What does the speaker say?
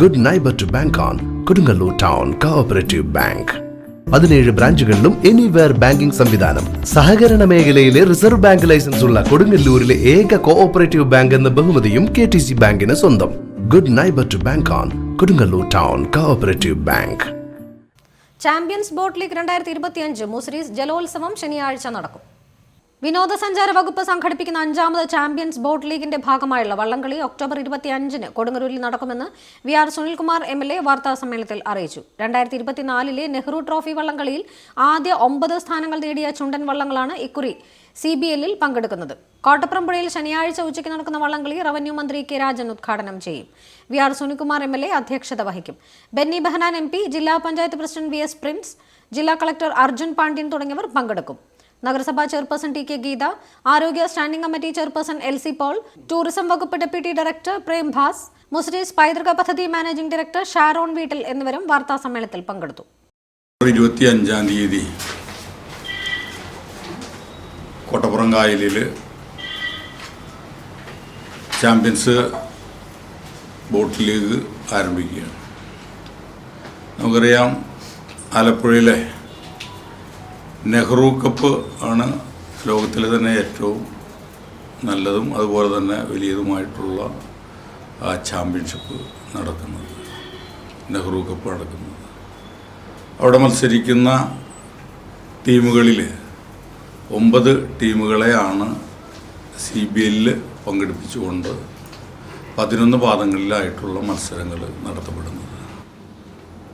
Good neighbour to bank on Kodungallur town cooperative bank പതിനേഴ് ബ്രാഞ്ചുകളിലും anywhere banking സംവിധാനം. സഹകരണ മേഖലയിലെ റിസർവ് ബാങ്ക് ലൈസൻസ് ഉള്ള കൊടുങ്ങല്ലൂരിലെ ഏക കോഓപ്പറേറ്റീവ് ബാങ്ക് എന്ന ബഹുമതിയും കെ ടി സി ബാങ്കിന് സ്വന്തം. Good neighbour to bank on Kodungallur town cooperative bank champions boat league രണ്ടായിരത്തി ഇരുപത്തിയഞ്ച് മുസ്രീസ് ജലോത്സവം ശനിയാഴ്ച നടക്കും. വിനോദസഞ്ചാര വകുപ്പ് സംഘടിപ്പിക്കുന്ന അഞ്ചാമത് ചാമ്പ്യൻസ് ബോട്ട് ലീഗിന്റെ ഭാഗമായുള്ള വള്ളംകളി ഒക്ടോബർ ഇരുപത്തിയഞ്ചിന് കൊടുങ്ങല്ലൂരിൽ നടക്കുമെന്ന് V R Sunilkumar M L A വാർത്താ സമ്മേളനത്തിൽ അറിയിച്ചു. രണ്ടായിരത്തി ഇരുപത്തിനാലിലെ നെഹ്റു ട്രോഫി വള്ളംകളിയിൽ ആദ്യ ഒമ്പത് സ്ഥാനങ്ങൾ നേടിയ ചുണ്ടൻ വള്ളങ്ങളാണ് ഇക്കുറി സി ബി എല്ലിൽ പങ്കെടുക്കുന്നത്. കോട്ടപ്പുറമ്പുഴയിൽ ശനിയാഴ്ച ഉച്ചയ്ക്ക് നടക്കുന്ന വള്ളംകളി റവന്യൂ മന്ത്രി കെ രാജൻ ഉദ്ഘാടനം ചെയ്യും. V R Sunilkumar M L A അധ്യക്ഷത വഹിക്കും. ബെന്നി ബെഹനാൻ എം പി ജില്ലാ panchayat president V S Prince ജില്ലാ കളക്ടർ അർജുൻ പാണ്ഡ്യൻ തുടങ്ങിയവർ പങ്കെടുക്കും. നഗരസഭാ ചെയർപേഴ്സൺ ടി കെ ഗീത ആരോഗ്യ standing committee chairperson L C Paul tourism വകുപ്പ് ഡെപ്യൂട്ടി ഡയറക്ടർ പ്രേം ഭാസ് മുസ്ലിസ് പൈതൃക പദ്ധതി മാനേജിംഗ് ഡയറക്ടർ ഷാരോൺ വീട്ടിൽ എന്നിവരും വാർത്താ സമ്മേളനത്തിൽ പങ്കെടുത്തു. ഇരുപത്തിയഞ്ചാം തീയതി കോട്ടപ്പുറം കായലിൽ ചാമ്പ്യൻസ് ബോട്ട് ലീഗ് ആരംഭിക്കുകയാണ്. നമുക്കറിയാം ആലപ്പുഴയിലെ നെഹ്റു കപ്പ് ആണ് ലോകത്തിലെ തന്നെ ഏറ്റവും നല്ലതും അതുപോലെ തന്നെ വലിയതുമായിട്ടുള്ള ആ ചാമ്പ്യൻഷിപ്പ് നടക്കുന്നത്. നെഹ്റു കപ്പ് നടക്കുന്നത്. അവിടെ മത്സരിക്കുന്ന ടീമുകളിൽ ഒമ്പത് ടീമുകളെയാണ് സി ബി എല്ലിൽ പങ്കെടുപ്പിച്ചുകൊണ്ട് പതിനൊന്ന് പാദങ്ങളിലായിട്ടുള്ള മത്സരങ്ങൾ നടത്തപ്പെടുന്നത്.